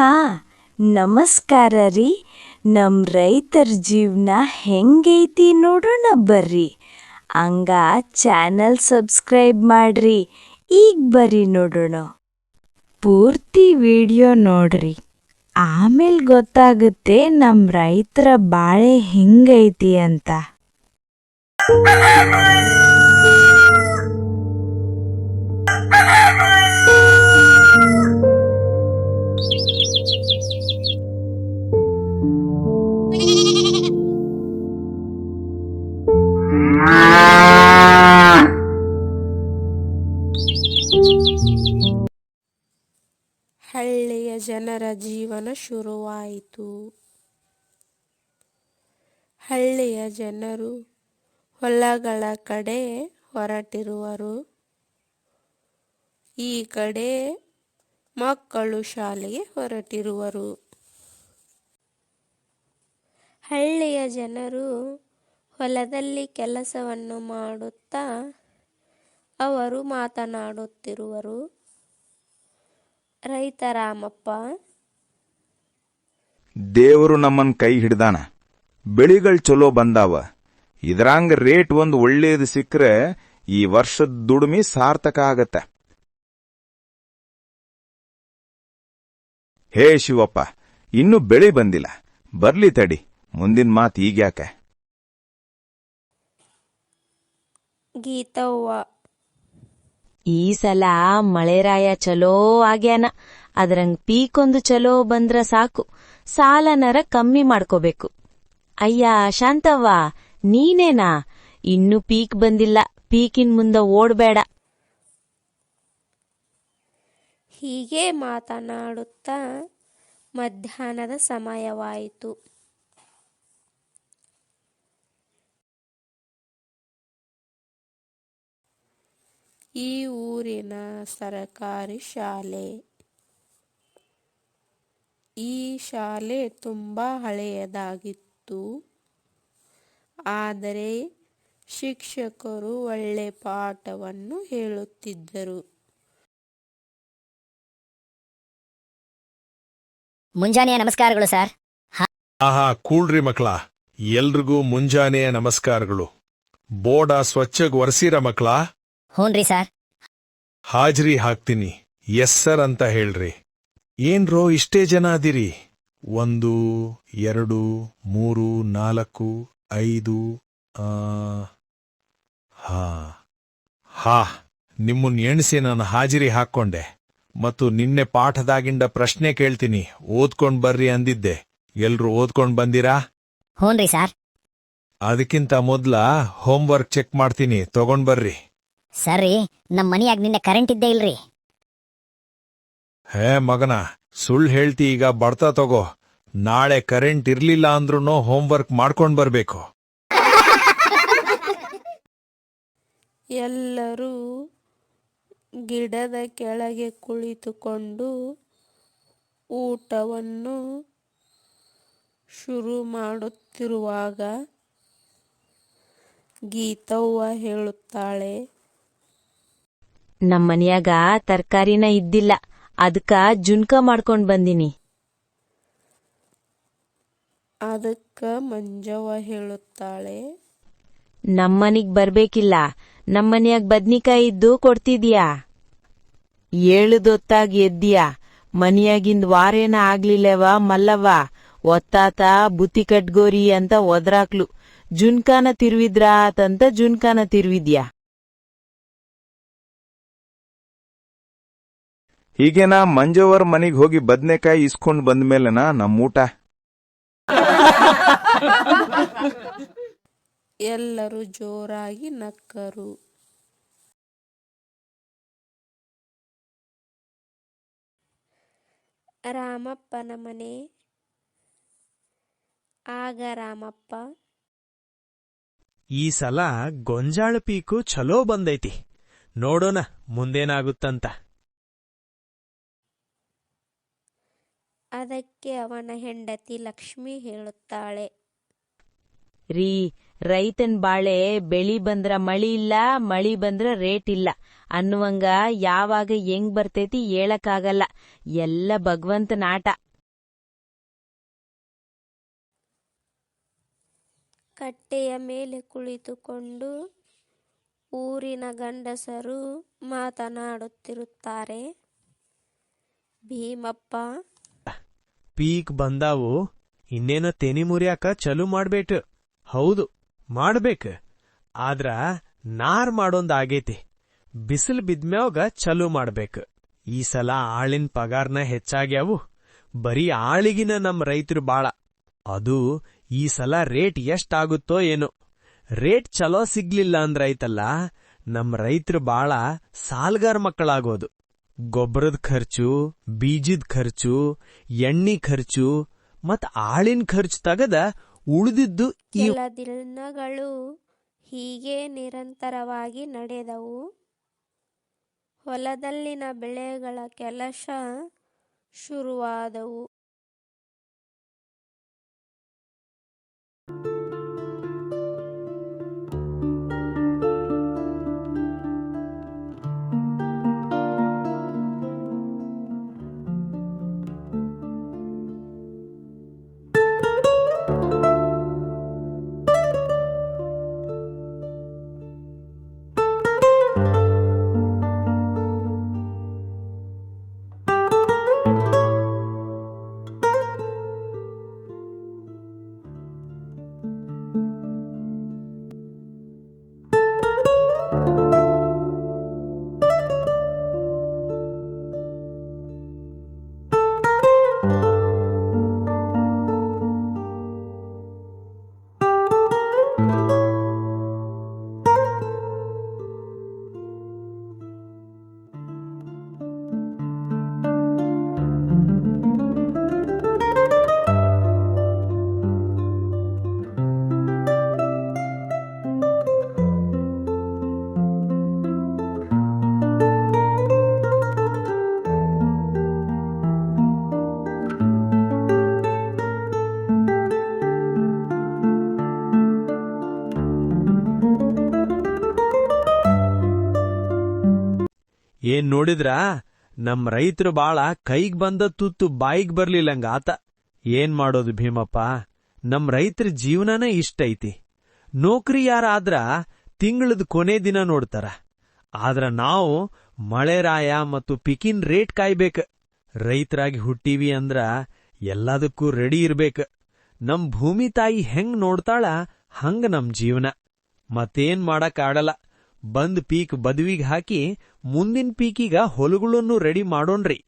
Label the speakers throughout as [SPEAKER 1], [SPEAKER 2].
[SPEAKER 1] ಹಾ, ನಮಸ್ಕಾರ ರೀ. ನಮ್ಮ ರೈತರ ಜೀವನ ಹೆಂಗೈತಿ ನೋಡೋಣ ಬರ್ರಿ. ಹಂಗ ಚಾನಲ್ ಸಬ್ಸ್ಕ್ರೈಬ್ ಮಾಡ್ರಿ. ಈಗ ಬರ್ರಿ ನೋಡೋಣ. ಪೂರ್ತಿ ವಿಡಿಯೋ ನೋಡ್ರಿ. ಆಮೇಲೆ ಗೊತ್ತಾಗುತ್ತೆ ನಮ್ಮ ರೈತರ ಬಾಳೆ ಹೆಂಗೈತಿ ಅಂತ.
[SPEAKER 2] ಹಳ್ಳಿಯ ಜನರ ಜೀವನ ಶುರುವಾಯಿತು. ಹಳ್ಳಿಯ ಜನರು ಹೊಲಗಳ ಕಡೆ ಹೊರಟಿರುವರು. ಈ ಕಡೆ ಮಕ್ಕಳು ಶಾಲೆಗೆ ಹೊರಟಿರುವರು. ಹಳ್ಳಿಯ ಜನರು ಹೊಲದಲ್ಲಿ ಕೆಲಸವನ್ನು ಮಾಡುತ್ತಾ ಅವರು ಮಾತನಾಡುತ್ತಿರುವರು. ರೈತ ರಾಮಪ್ಪ
[SPEAKER 3] ದೇವರು ನಮ್ಮನ್ ಕೈ ಹಿಡ್ದಾನ. ಬೆಳಿಗಳು ಚಲೋ ಬಂದಾವ. ಇದ್ರಾಂಗ ರೇಟ್ ಒಂದು ಒಳ್ಳೇದು ಸಿಕ್ಕರೆ ಈ ವರ್ಷದ ದುಡಿಮೆ ಸಾರ್ಥಕ ಆಗತ್ತೆ. ಹೇ ಶಿವಪ್ಪ ಇನ್ನು ಬೆಳೆ ಬಂದಿಲ್ಲ. ಬರ್ಲಿ ತಡಿ ಮುಂದಿನ ಮಾತು ಈಗ್ಯಾಕೆ?
[SPEAKER 2] ಗೀತವ್ವ.
[SPEAKER 4] ಈ ಸಲ ಮಳೆರಾಯ ಚಲೋ ಆಗ್ಯಾನ. ಅದ್ರಂಗ್ ಪೀಕೊಂದು ಚಲೋ ಬಂದ್ರ ಸಾಕು. ಸಾಲನರ ಕಮ್ಮಿ ಮಾಡ್ಕೋಬೇಕು. ಅಯ್ಯ ಶಾಂತವ್ವ, ನೀನೇನಾ? ಇನ್ನು ಪೀಕ್ ಬಂದಿಲ್ಲ. ಪೀಕಿನ್ ಮುಂದ ಓಡ್ಬೇಡ.
[SPEAKER 2] ಹೀಗೆ ಮಾತನಾಡುತ್ತಾ ಮಧ್ಯಾಹ್ನದ ಸಮಯವಾಯಿತು. ಈ ಊರಿನ ಸರಕಾರಿ ಶಾಲೆ. ಈ ಶಾಲೆ ತುಂಬ ಹಳೆಯದಾಗಿತ್ತು. ಆದರೆ ಶಿಕ್ಷಕರು ಒಳ್ಳೆ ಪಾಠವನ್ನು ಹೇಳುತ್ತಿದ್ದರು.
[SPEAKER 5] ಮುಂಜಾನೆಯ ನಮಸ್ಕಾರಗಳು ಸರ್.
[SPEAKER 6] ಆಹಾ ಕೂಳ್ರಿ ಮಕ್ಕಳ ಎಲ್ರಿಗೂ ಮುಂಜಾನೆಯ ನಮಸ್ಕಾರಗಳು. ಬೋರ್ಡ ಸ್ವಚ್ಛಗ್ ಒರೆಸಿರ ಮಕ್ಳ.
[SPEAKER 5] ಹೂನ್ರಿ ಸರ್.
[SPEAKER 6] ಹಾಜರಿ ಹಾಕ್ತೀನಿ. ಎಸ್ ಸರ್ ಅಂತ ಹೇಳ್ರಿ. ಏನ್ರೋ ಇಷ್ಟೇ ಜನ ಅದಿರಿ? ಒಂದು ಎರಡು ಮೂರು ನಾಲ್ಕು ಐದು ಆ, ಹಾ ಹಾ ನಿಮ್ಮನ್ ಎಣಿಸಿ ನಾನು ಹಾಜರಿ ಹಾಕ್ಕೊಂಡೆ. ಮತ್ತು ನಿನ್ನೆ ಪಾಠದಾಗಿಂದ ಪ್ರಶ್ನೆ ಕೇಳ್ತೀನಿ. ಓದ್ಕೊಂಡ್ ಬರ್ರಿ ಅಂದಿದ್ದೆ. ಎಲ್ರು ಓದ್ಕೊಂಡ್ ಬಂದಿರಾ?
[SPEAKER 5] ಹೂನ್ರಿ ಸರ್.
[SPEAKER 6] ಅದಕ್ಕಿಂತ ಮೊದ್ಲ ಹೋಮ್ವರ್ಕ್ ಚೆಕ್ ಮಾಡ್ತೀನಿ. ತಗೊಂಡ್ ಬರ್ರಿ.
[SPEAKER 5] ಸರ್ರಿ ನಮ್ಮ ಮನಿಯಾಗ ನಿನ್ನೆ ಕರೆಂಟ್ ಇದ್ದೇ ಇಲ್ರಿ.
[SPEAKER 6] ಹೇ ಮಗನ ಸುಳ್ಳು ಹೇಳ್ತಿ ಈಗ ಬರ್ತಾ ತಗೋ. ನಾಳೆ ಕರೆಂಟ್ ಇರ್ಲಿಲ್ಲ ಅಂದ್ರೂ ಹೋಮ್ವರ್ಕ್ ಮಾಡ್ಕೊಂಡ್ ಬರ್ಬೇಕು.
[SPEAKER 2] ಎಲ್ಲರೂ ಗಿಡದ ಕೆಳಗೆ ಕುಳಿತುಕೊಂಡು ಊಟವನ್ನು ಶುರು ಮಾಡುತ್ತಿರುವಾಗ ಗೀತವ್ವ ಹೇಳುತ್ತಾಳೆ
[SPEAKER 4] ನಮ್ ಮನ್ಯಾಗ ತರ್ಕಾರಿನ ಇದ್ದಿಲ್ಲ ಅದಕ್ಕ ಜುನ್ಕ ಮಾಡ್ಕೊಂಡ್ ಬಂದಿನಿ.
[SPEAKER 2] ಅದಕ್ಕ ಮಂಜವ್ವ ಹೇಳುತ್ತಾಳೆ.
[SPEAKER 4] ನಮ್ಮನಿಗ್ ಬರ್ಬೇಕಿಲ್ಲ ನಮ್ಮನ್ಯಾಗ ಬದ್ನಿಕಾಯಿ ಇದ್ದು ಕೊಡ್ತಿದ್ಯಾ? ಏಳುದೊತ್ತಾಗಿ ಎದ್ದಿಯಾ? ಮನಿಯಾಗಿಂದ್ ವಾರೇನ ಆಗ್ಲಿಲ್ಲವ ಮಲ್ಲವ್ವ? ಒತ್ತಾತ ಬುತ್ತಿ ಕಟ್ಗೋರಿ ಅಂತ ಒದ್ರಾಕ್ಲು. ಜುನ್ಕಾನ ತಿರುವಿದ್ರಾತಂತ ಜುನ್ಕಾನ ತಿರುವಿದ್ಯಾ?
[SPEAKER 3] ಹೀಗೇನಾ ಮಂಜವ್ವರ್ ಮನೆಗೆ ಹೋಗಿ ಬದ್ನೆಕಾಯಿ ಇಸ್ಕೊಂಡು ಬಂದ್ಮೇಲೆನಾ ನಮ್ಮೂಟ.
[SPEAKER 2] ಎಲ್ಲರೂ ಜೋರಾಗಿ ನಕ್ಕರು. ರಾಮಪ್ಪನ ಮನೆ. ಆಗ ರಾಮಪ್ಪ.
[SPEAKER 7] ಈ ಸಲ ಗೊಂಜಾಳ ಪೀಕು ಚಲೋ ಬಂದೈತಿ. ನೋಡೋಣ ಮುಂದೇನಾಗುತ್ತಂತ.
[SPEAKER 2] ಅದಕ್ಕೆ ಅವನ ಹೆಂಡತಿ ಲಕ್ಷ್ಮಿ ಹೇಳುತ್ತಾಳೆ.
[SPEAKER 4] ರೀ ರೈತನ್ ಬಾಳೆ ಬೆಳಿ ಬಂದ್ರ ಮಳಿ ಇಲ್ಲ ಮಳಿ ಬಂದ್ರ ರೇಟ್ ಇಲ್ಲ. ಅನ್ನುವಂಗ ಯಾವಾಗ ಹೆಂಗ್ ಬರ್ತೈತಿ ಹೇಳಕ್ಕಾಗಲ್ಲ. ಎಲ್ಲ ಭಗವಂತನ ಆಟ
[SPEAKER 2] ಕಟ್ಟೆಯ ಮೇಲೆ ಕುಳಿತುಕೊಂಡು ಊರಿನ ಗಂಡಸರು ಮಾತನಾಡುತ್ತಿರುತ್ತಾರೆ. ಭೀಮಪ್ಪ
[SPEAKER 7] ಪೀಕ್ ಬಂದಾವು, ಇನ್ನೇನ ತೆನಿ ಮುರಿಯಾಕ ಚಲು ಮಾಡ್ಬೇಟ್ ಹೌದು, ಮಾಡ್ಬೇಕ. ಆದ್ರ ನಾರ್ ಮಾಡೋಂದ್ ಆಗೇತಿ. ಬಿಸಿಲ್ ಬಿದ್ಮ್ಯಾಗ ಚಲು ಮಾಡ್ಬೇಕ. ಈ ಸಲ ಆಳಿನ್ ಪಗಾರ್ನ ಹೆಚ್ಚಾಗ್ಯಾವು. ಬರೀ ಆಳಿಗಿನ ನಮ್ ರೈತರು ಬಾಳ. ಅದು ಈ ಸಲ ರೇಟ್ ಎಷ್ಟಾಗುತ್ತೋ ಏನೋ. ರೇಟ್ ಚಲೋ ಸಿಗ್ಲಿಲ್ಲ ಅಂದ್ರೈತಲ್ಲ ನಮ್ ರೈತರು ಬಾಳ ಸಾಲ್ಗಾರ್ ಮಕ್ಕಳಾಗೋದು. ಗೊಬ್ಬರದ ಖರ್ಚು, ಬೀಜದ ಖರ್ಚು, ಎಣ್ಣಿ ಖರ್ಚು, ಮತ್ ಆಳಿನ ಖರ್ಚು ತಗದ ಉಳಿದಿದ್ದು
[SPEAKER 2] ಕೆಲ ದಿನಗಳು ಹೀಗೆ ನಿರಂತರವಾಗಿ ನಡೆದವು. ಹೊಲದಲ್ಲಿನ ಬೆಳೆಗಳ ಕೆಲಸ ಶುರುವಾದವು.
[SPEAKER 7] ಏನ್ ನೋಡಿದ್ರ? ನಮ್ ರೈತರು ಬಾಳ ಕೈಗ್ ಬಂದ ತುತ್ತು ಬಾಯಿಗ್ ಬರ್ಲಿಲ್ಲಂಗ ಆತ. ಏನ್ ಮಾಡೋದು ಭೀಮಪ್ಪ? ನಮ್ ರೈತರ ಜೀವನನೇ ಇಷ್ಟ ಐತಿ ನೌಕರಿ ಯಾರಾದ್ರ ತಿಂಗಳದ ಕೊನೆ ದಿನ ನೋಡ್ತಾರ. ಆದ್ರ ನಾವು ಮಳೆರಾಯ ಮತ್ತು ಪಿಕಿನ್ ರೇಟ್ ಕಾಯ್ಬೇಕ. ರೈತರಾಗಿ ಹುಟ್ಟೀವಿ ಅಂದ್ರ ಎಲ್ಲದಕ್ಕೂ ರೆಡಿ ಇರ್ಬೇಕ. ನಮ್ ಭೂಮಿ ತಾಯಿ ಹೆಂಗ್ ನೋಡ್ತಾಳ ಹಂಗ ನಮ್ ಜೀವನ. ಮತ್ತೇನ್ ಮಾಡಕ್ ಆಡಲ್ಲ ಬಂದ್ ಪೀಕ್ ಬದುವಿಗೆ ಹಾಕಿ ಮುಂದಿನ ಪೀಕಿಗ ಹೊಲಗಳನ್ನು ರೆಡಿ ಮಾಡೋಣ್ರಿ.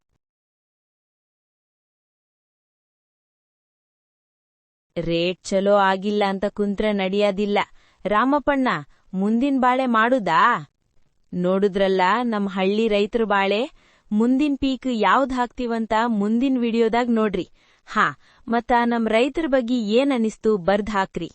[SPEAKER 4] ರೇಟ್ ಚಲೋ ಆಗಿಲ್ಲ ಅಂತ ಕುಂತ್ರ ನಡಿಯೋದಿಲ್ಲ. ರಾಮಪ್ಪಣ್ಣ, ಮುಂದಿನ ಬಾಳೆ ಮಾಡುದಾ? ನೋಡುದ್ರಲ್ಲ ನಮ್ ಹಳ್ಳಿ ರೈತರ ಬಾಳೆ, ಮುಂದಿನ ಪೀಕ್ ಯಾವ್ದು ಹಾಕ್ತಿವಂತ ಮುಂದಿನ ವಿಡಿಯೋದಾಗ ನೋಡ್ರಿ. ಹಾ, ಮತ್ತ ನಮ್ ರೈತರ ಬಗ್ಗೆ ಏನ್ ಅನಿಸ್ತು ಬರ್ದ್ ಹಾಕ್ರಿ.